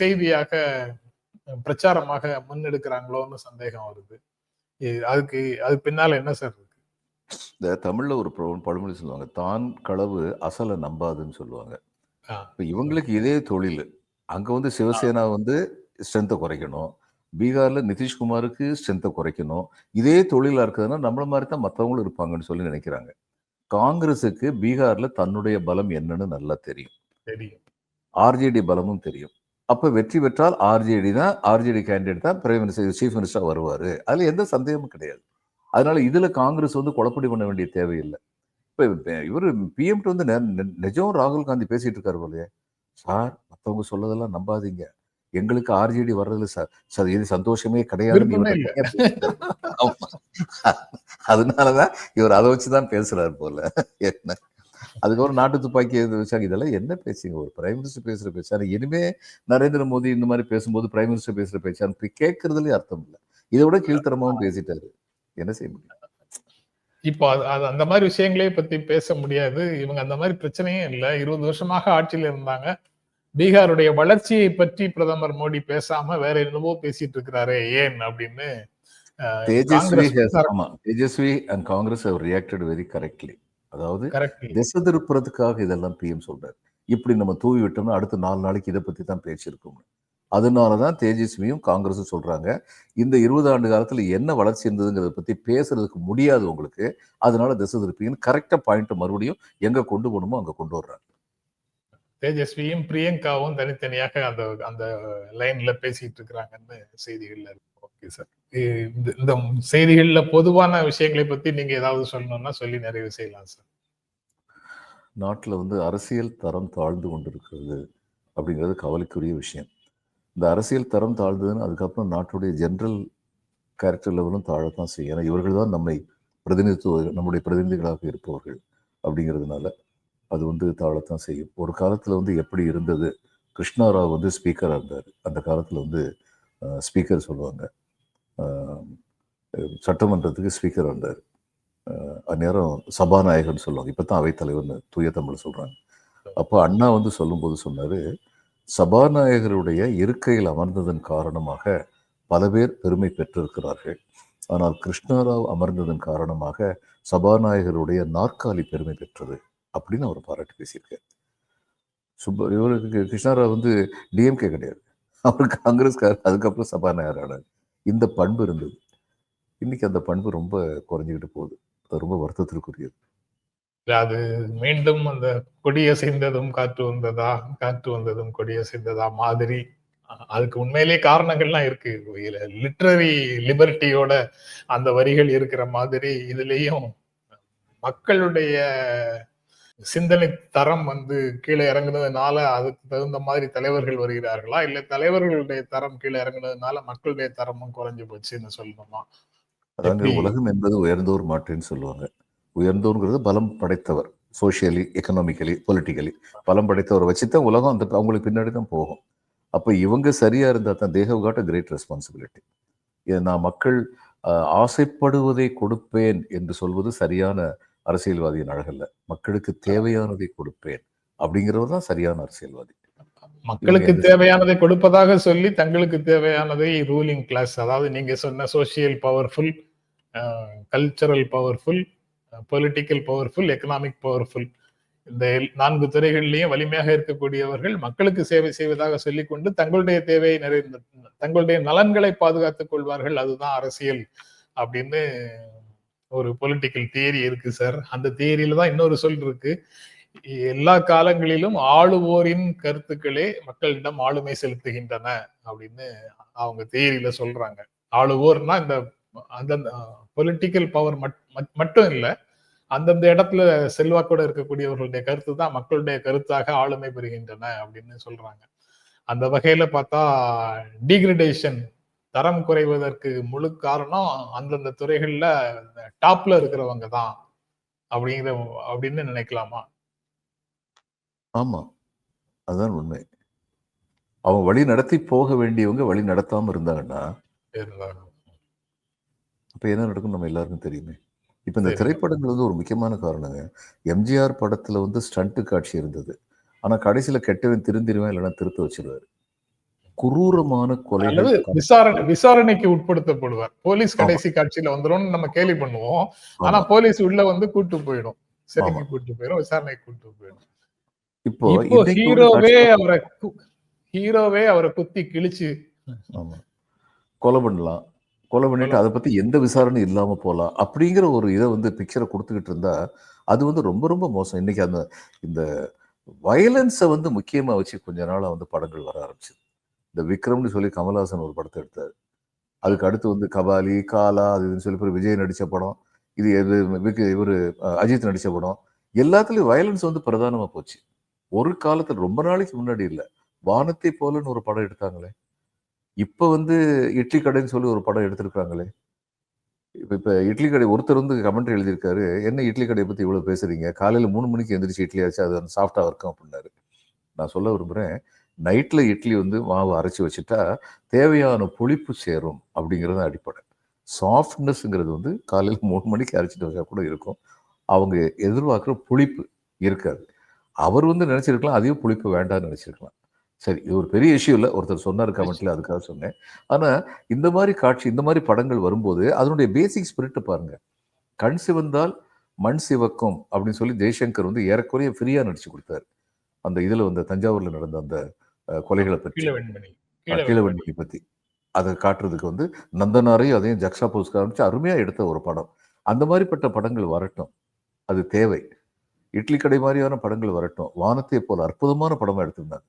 செய்தியாக பிரச்சாரமாக முன்னெடுக்கிறாங்களோன்னு சந்தேகம் வருது. அதுக்கு அது பின்னால என்ன சார் இந்த தமிழ்ல ஒரு பழமொழி சொல்லுவாங்க தான் களவு அசலை நம்பாதுன்னு சொல்லுவாங்க. இப்போ இவங்களுக்கு இதே தொழில். அங்க வந்து சிவசேனா வந்து ஸ்ட்ரென்த்தை குறைக்கணும். பீகார்ல நிதிஷ்குமாருக்கு ஸ்ட்ரென்த்தை குறைக்கணும். இதே தொழிலா இருக்குதுன்னா நம்மள மாதிரி தான் மற்றவங்களும் இருப்பாங்கன்னு சொல்லி நினைக்கிறாங்க. காங்கிரஸுக்கு பீகார்ல தன்னுடைய பலம் என்னன்னு நல்லா தெரியும். தெரியும். ஆர்ஜேடி பலமும் தெரியும். அப்ப வெற்றி பெற்றால் ஆர்ஜேடி தான் ஆர்ஜேடி கேண்டிடேட் தான் பிரைம் மினிஸ்டர் சீஃப் மினிஸ்டர் வருவாரு. அதுல எந்த சந்தேகமும் கிடையாது. அதனால இதுல காங்கிரஸ் வந்து குழப்படி பண்ண வேண்டிய தேவையில்லை. இப்ப இவர் பிஎம்டி வந்து நிஜம் ராகுல் காந்தி பேசிட்டு இருக்காரு போலயே. சார் மத்தவங்க சொல்லதெல்லாம் நம்பாதீங்க. எங்களுக்கு ஆர்ஜேடி வர்றதுல இது சந்தோஷமே கிடையாது. அதனாலதான் இவர் அதை வச்சுதான் பேசுறாரு போல. என்ன? அதுக்கப்புறம் நாட்டு துப்பாக்கி வச்சாங்க? இதெல்லாம் என்ன பேசுங்க ஒரு பிரைம் மினிஸ்டர் பேசுற பேச்சு. ஆனா இனிமே நரேந்திர மோடி இந்த மாதிரி பேசும்போது பிரைம் மினிஸ்டர் பேசுற பேச்சு. கேட்கறதுலயே அர்த்தம் இல்லை. இதை விட கீழ்த்தரமாவும் பேசிட்டாரு. என்ன செய்ய முடியும்? இப்போ அது அந்த மாதிரி விஷயங்களே பத்தி பேச முடியாது. இவங்க அந்த மாதிரி பிரச்சனையே இல்லை. இருபது வருஷமாக ஆட்சியில் இருந்தாங்க. பீகாருடைய வளர்ச்சியை பற்றி பிரதமர் மோடி பேசாம வேற என்னவோ பேசிட்டு இருக்கிறாரே ஏன் அப்படின்னு Tejashwi and Congress reacted very correctly அதாவது. திசை திருப்புறதுக்காக இதெல்லாம் பிஎம் சொல்றாரு. இப்படி நம்ம தூவி விட்டோம்னா அடுத்த நாலு நாளைக்கு இதை பத்தி தான் பேச்சு இருக்கும் அதனாலதான் தேஜஸ்வியும் காங்கிரஸும் சொல்றாங்க. இந்த இருபது ஆண்டு காலத்துல என்ன வளர்ச்சி இருந்ததுங்கிறத பத்தி பேசுறதுக்கு முடியாது உங்களுக்கு. அதனால திசை திருப்பிங்கன்னு கரெக்டா பாயிண்ட் மறுபடியும் எங்க கொண்டு போகணுமோ அங்க கொண்டு வர்றாங்க தேஜஸ்வியும் பிரியங்காவும் தனித்தனியாக அந்த அந்த லைன்ல பேசிட்டு இருக்கிறாங்கன்னு செய்திகள்ல இருக்கு. ஓகே சார் இந்த இந்த செய்திகள்ல பொதுவான விஷயங்களை பத்தி நீங்க ஏதாவது சொல்லணும்னா சொல்லி நிறைவு செய்யலாம் சார் நாட்டில் வந்து அரசியல் தரம் தாழ்ந்து கொண்டிருக்கிறது அப்படிங்கிறது கவலைக்குரிய விஷயம். இந்த அரசியல் தரம் தாழ்ந்ததுன்னு அதுக்கப்புறம் நாட்டுடைய ஜென்ரல் கேரக்டர் லெவலும் தாழத்தான் செய்யும். ஏன்னா இவர்கள் தான் நம்மை பிரதிநிதித்துவ நம்முடைய பிரதிநிதிகளாக இருப்பவர்கள் அப்படிங்கிறதுனால அது வந்து தாழத்தான் செய்யும். ஒரு காலத்தில் வந்து எப்படி இருந்தது? கிருஷ்ணாராவ் வந்து ஸ்பீக்கராக இருந்தார். அந்த காலத்தில் வந்து ஸ்பீக்கர் சொல்லுவாங்க. சட்டமன்றத்துக்கு ஸ்பீக்கர் இருந்தார். அந்நேரம் சபாநாயகர்னு சொல்லுவாங்க. இப்போ தான் அவைத்தலைவர்னு தூய தமிழ் சொல்கிறாங்க அப்போ அண்ணா வந்து சொல்லும்போது சொன்னார் சபாநாயகருடைய இருக்கையில் அமர்ந்ததன் காரணமாக பல பேர் பெருமை பெற்றிருக்கிறார்கள். ஆனால் கிருஷ்ணராவ் அமர்ந்ததன் காரணமாக சபாநாயகருடைய நாற்காலி பெருமை பெற்றது அப்படின்னு அவர் பாராட்டி பேசியிருக்கார். சுப்ப இவருக்கு கிருஷ்ணாராவ் வந்து டிஎம்கே கிடையாது. அவர் காங்கிரஸ்கார் அதுக்கப்புறம் சபாநாயகர் ஆனார் இந்த பண்பு இருந்தது. இன்னைக்கு அந்த பண்பு ரொம்ப குறைஞ்சிக்கிட்டு போகுது. அது ரொம்ப வருத்தத்திற்குரியது. அது மீண்டும் அந்த கொடியசைந்ததும் காற்று வந்ததா காற்று வந்ததும் கொடியசைந்ததா மாதிரி. அதுக்கு உண்மையிலேயே காரணங்கள்லாம் இருக்கு. லிட்ரரி லிபர்ட்டியோட அந்த வரிகள் இருக்கிற மாதிரி இதுலயும் மக்களுடைய சிந்தனை தரம் வந்து கீழே இறங்குனதுனால அதுக்கு தகுந்த மாதிரி தலைவர்கள் வருகிறார்களா? இல்ல தலைவர்களுடைய தரம் கீழே இறங்குனதுனால மக்களுடைய தரமும் குறைஞ்சு போச்சுன்னு சொல்லணுமா? எப்படி? உலகம் என்பது உயர்ந்தோர் மாற்றேன்னு சொல்லுவாங்க. உயர்ந்தோர்ங்கிறது பலம் படைத்தவர் சோஷியலி எக்கனாமிக்கலி பொலிட்டிக்கலி பலம் படைத்தவரை வச்சு தான் உலகம் அந்த அவங்களுக்கு பின்னாடி தான் போகும். அப்போ இவங்க சரியா இருந்தா தான் they've got a great responsibility நான் மக்கள் ஆசைப்படுவதை கொடுப்பேன் என்று சொல்வது சரியான அரசியல்வாதியின் அழகல்ல. மக்களுக்கு தேவையானதை கொடுப்பேன் அப்படிங்கிறவர் தான் சரியான அரசியல்வாதி. மக்களுக்கு தேவையானதை கொடுப்பதாக சொல்லி தங்களுக்கு தேவையானதை ரூலிங் கிளாஸ் அதாவது நீங்க சொன்ன social powerful cultural powerful political powerful economic powerful இந்த நான்கு துறைகளிலேயும் வலிமையாக இருக்கக்கூடியவர்கள் மக்களுக்கு சேவை செய்வதாக சொல்லிக்கொண்டு தங்களுடைய தேவையை நிறைந்த தங்களுடைய நலன்களை பாதுகாத்துக் கொள்வார்கள். அதுதான் அரசியல் அப்படின்னு ஒரு பொலிட்டிக்கல் தியரி இருக்கு சார் அந்த தியரியில தான் இன்னொரு சொல் இருக்கு. எல்லா காலங்களிலும் ஆளுவோரின் கருத்துக்களே மக்களிடம் ஆளுமை செலுத்துகின்றன அப்படின்னு அவங்க தியரியில சொல்றாங்க. ஆளுவோர்னா இந்த அந்தந்த பொலிட்டிக்கல் பவர் மட்டும் இல்ல அந்தந்த இடத்துல செல்வாக்கோட இருக்கக்கூடியவர்களுடைய கருத்து தான் மக்களுடைய கருத்தாக ஆளுமை பெறுகின்றன அப்படின்னு சொல்றாங்க. அந்த வகையில பார்த்தா டிகிரடேஷன் தரம் குறைவதற்கு முழு காரணம் அந்தந்த துறைகள்ல டாப்ல இருக்கிறவங்க தான் அப்படிங்கிற அப்படின்னு நினைக்கலாமா? ஆமா. அதுதான் உண்மை. அவங்க வழி நடத்தி போக வேண்டியவங்க வழி நடத்தாம இருந்தாங்கன்னா இருந்தாங்க அப்ப என்ன நடக்கும் நம்ம எல்லாருக்கும் தெரியுமே இப்ப இந்த. திரைப்படங்கள் வந்து ஒரு முக்கியமான காரணங்க எம்ஜிஆர் படத்துல வந்து ஸ்டண்ட் காட்சி இருந்தது ஆனா கடைசியில கெட்டவன் திருந்திருவேன் இல்லைன்னா திருத்த வச்சிருவாரு குரூரமான அல்லது விசாரணை விசாரணைக்கு உட்படுத்தப்படுவார் போலீஸ். கடைசி காட்சியில வந்துரும்னு நம்ம கேள்வி பண்ணுவோம் ஆனா. போலீஸ் உள்ள வந்து கூட்டு போயிடும் சிறைக்கு. கூட்டு போயிடும் விசாரணைக்கு கூட்டு போயிடும் இப்போ ஹீரோவே அவரை ஹீரோவே அவரை குத்தி கிழிச்சு. கொலை பண்ணலாம் கொலை பண்ணிட்டு அதை பத்தி எந்த விசாரணையும் இல்லாம போலாம் அப்படிங்கிற ஒரு இதை வந்து பிக்சரை கொடுத்துக்கிட்டு இருந்தா அது வந்து ரொம்ப ரொம்ப மோசம். இன்னைக்கு அந்த இந்த வயலன்ஸை வந்து முக்கியமா வச்சு கொஞ்ச நாளா வந்து படங்கள் வர ஆரம்பிச்சது. இந்த விக்ரம்னு சொல்லி கமல்ஹாசன் ஒரு படத்தை எடுத்தாரு. அதுக்கு அடுத்து வந்து கபாலி காலா அது இதுன்னு சொல்லி விஜய் நடிச்ச படம் இது எது இவரு அஜித் நடிச்ச படம் எல்லாத்துலயும் வயலன்ஸ் வந்து பிரதானமா போச்சு. ஒரு காலத்துல ரொம்ப நாளைக்கு முன்னாடி இல்ல. வானத்தை போலன்னு ஒரு படம் எடுத்தாங்களே. இப்போ வந்து இட்லி கடைன்னு சொல்லி ஒரு படம் எடுத்திருக்காங்களே இப்போ இப்போ இட்லி கடை ஒருத்தர் வந்து கமெண்ட் எழுதியிருக்காரு என்ன இட்லி கடையை பற்றி இவ்வளோ பேசுறீங்க? காலையில் மூணு மணிக்கு எந்திரிச்சு இட்லி ஆச்சு அது வந்து இருக்கும் அப்படின்னாரு. நான் சொல்ல விரும்புகிறேன் நைட்டில் இட்லி வந்து மாவு அரைச்சி வச்சுட்டா தேவையான புளிப்பு சேரும் அப்படிங்கிறது தான் அடிப்படை. சாஃப்ட்னஸ்ங்கிறது வந்து காலையில் மூணு மணிக்கு அரைச்சிட்டு வச்சா கூட இருக்கும். அவங்க எதிர்பார்க்குற புளிப்பு இருக்காது. அவர் வந்து நினச்சிருக்கலாம் அதையும் புளிப்பு வேண்டாம்னு நினச்சிருக்கலாம். சரி இது ஒரு பெரிய இஷ்யூ இல்லை. ஒருத்தர் சொன்னார் கமெண்ட்ல அதுக்காக சொன்னேன். ஆனா இந்த மாதிரி காட்சி இந்த மாதிரி படங்கள் வரும்போது அதனுடைய பேசிக் ஸ்பிரிட் பாருங்க. கண் சிவந்தால் மண் சிவக்கும் அப்படின்னு சொல்லி ஜெய்சங்கர் வந்து ஏறக்குறைய ஃப்ரீயா நடிச்சு கொடுத்தாரு. அந்த இதுல வந்து தஞ்சாவூர்ல நடந்த அந்த கொலைகளை பற்றி. கீழ வெண்மணி. கீழவெண்மணி பத்தி. அதை காட்டுறதுக்கு வந்து நந்தனாரையும் அதையும் ஜக்ஷா போஸ் காமிச்சு அருமையா எடுத்த ஒரு படம். அந்த மாதிரிப்பட்ட படங்கள் வரட்டும். அது தேவை. இட்லி கடை மாதிரியான படங்கள் வரட்டும். வானத்தை போல அற்புதமான படமா எடுத்திருந்தாங்க.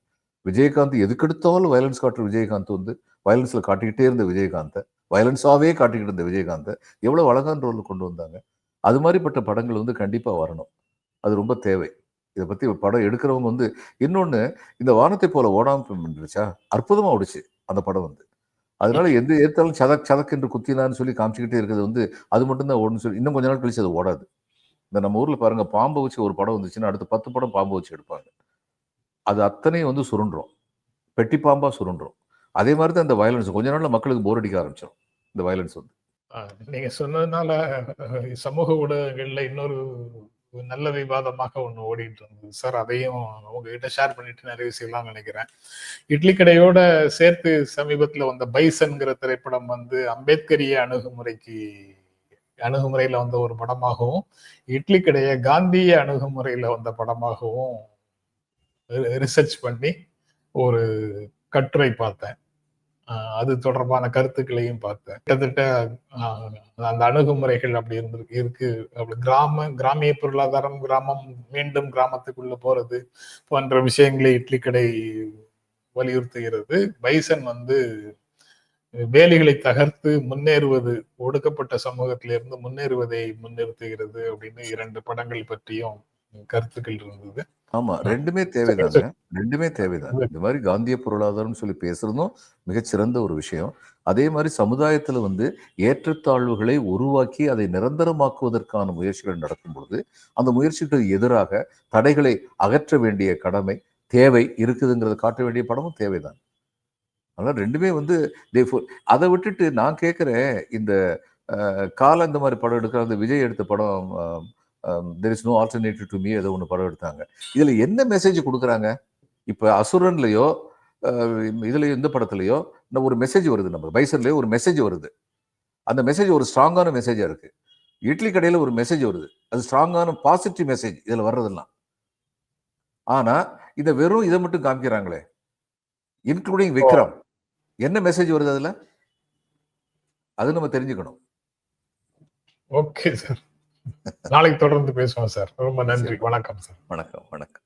விஜயகாந்த் எதுக்கெடுத்தாலும் வயலன்ஸ் காட்டுற விஜயகாந்த் வந்து வயலன்ஸ்ல காட்டிக்கிட்டே இருந்த விஜயகாந்தை வயலன்ஸாவே காட்டிக்கிட்டு இருந்த விஜயகாந்தை எவ்வளவு அழகான ரோல்ல கொண்டு வந்தாங்க. அது மாதிரிப்பட்ட படங்கள் வந்து கண்டிப்பா வரணும். அது ரொம்ப தேவை. இதை ஒரு படம் எடுக்கிறவங்க வந்து இன்னொன்னு இந்த வானத்தை போல ஓடாம இருந்துச்சா அற்புதமா ஓடுச்சு அந்த படம் வந்து. அதனால எந்த ஏத்தாலும் சதக் சதக் என்று குத்தினான்னு சொல்லி காமிச்சுக்கிட்டே இருக்கிறது வந்து அது மட்டும்தான் ஓடுன்னு சொல்லி இன்னும் கொஞ்ச நாள் கழிச்சு அது ஓடாது. இந்த நம்ம ஊர்ல பாருங்க பாம்பை வச்சு ஒரு படம் வந்துச்சுன்னா அடுத்து பத்து படம் பாம்பை வச்சு எடுப்பாங்க. அது அத்தனையும் வந்து சுருண்டுரும். பெட்டி பாம்பாக சுருண்டுரும். அதே மாதிரி தான் இந்த வயலன்ஸ் கொஞ்ச நாள்ல மக்களுக்கு போர் அடிக்க ஆரம்பிச்சிடும் இந்த வயலன்ஸ் வந்து. நீங்கள் சொன்னதுனால சமூக ஊடகங்களில் இன்னொரு நல்ல விவாதமாக ஒன்று ஓடிட்டு இருந்தது. சார் அதையும் உங்ககிட்ட ஷேர் பண்ணிட்டு நிறைய விஷயம்லாம் நினைக்கிறேன். இட்லி கடையோட சேர்த்து சமீபத்தில் வந்த பைசன்கிற திரைப்படம் வந்து அம்பேத்கரிய அணுகுமுறைக்கு அணுகுமுறையில் வந்த ஒரு படமாகவும் இட்லி கடையை காந்திய அணுகுமுறையில் வந்த படமாகவும் ரிசர்ச் பண்ணி ஒரு கட்டுரை பார்த்தேன். அது தொடர்பான கருத்துக்களையும் பார்த்தேன். கிட்டத்தட்ட அந்த அணுகுமுறைகள் அப்படி இருந்திருக்கு இருக்கு. அப்படி கிராம கிராமிய பொருளாதாரம் கிராமம் மீண்டும் கிராமத்துக்குள்ள போறது போன்ற விஷயங்களை இட்லி கடை வலியுறுத்துகிறது. பைசன் வந்து வேலிகளை தகர்த்து முன்னேறுவது ஒடுக்கப்பட்ட சமூகத்திலிருந்து முன்னேறுவதை முன்னிறுத்துகிறது அப்படின்னு இரண்டு படங்கள் பற்றியும் கருத்துக்கள் இருந்தது. ஆமா ரெண்டுமே தேவைதாங்க. ரெண்டுமே தேவைதான். இந்த மாதிரி காந்திய பொருளாதாரம் சொல்லி பேசுறதும் மிகச்சிறந்த ஒரு விஷயம். அதே மாதிரி சமுதாயத்துல வந்து ஏற்றத்தாழ்வுகளை உருவாக்கி அதை நிரந்தரமாக்குவதற்கான முயற்சிகள் நடக்கும் பொழுது அந்த முயற்சிகளுக்கு எதிராக தடைகளை அகற்ற வேண்டிய கடமை தேவை இருக்குதுங்கிறத காட்ட வேண்டிய படமும் தேவைதான். அதனால ரெண்டுமே வந்து அதை விட்டுட்டு நான் கேட்கிறேன் இந்த அஹ், கால இந்த மாதிரி படம் எடுக்கிற அந்த விஜய் எடுத்த படம் there is no alternative to me ஏதோ ஒன்று படம் எடுத்தாங்க. இதில் என்ன மெசேஜ் கொடுக்குறாங்க? இப்போ அசுரன்லையோ அஹ், uh, இதுலயோ இந்த இந்த ஒரு மெசேஜ் வருது நம்ம பைசன்லயோ ஒரு மெசேஜ் வருது. அந்த மெசேஜ் ஒரு ஸ்ட்ராங்கான மெசேஜாக இருக்கு. இட்லி கடையில் ஒரு மெசேஜ் வருது. அது ஸ்ட்ராங்கான பாசிட்டிவ் மெசேஜ் இதில் வர்றதெல்லாம். ஆனால் இதை வெறும் இதை மட்டும் காமிக்கிறாங்களே. இன்க்ளூடிங் விக்ரம். என்ன மெசேஜ் வருது அதில்? அது நம்ம தெரிஞ்சுக்கணும். ஓகே சார் நாளைக்கு தொடர்ந்து பேசுவோம் சார். ரொம்ப நன்றி. வணக்கம் சார். வணக்கம் வணக்கம்.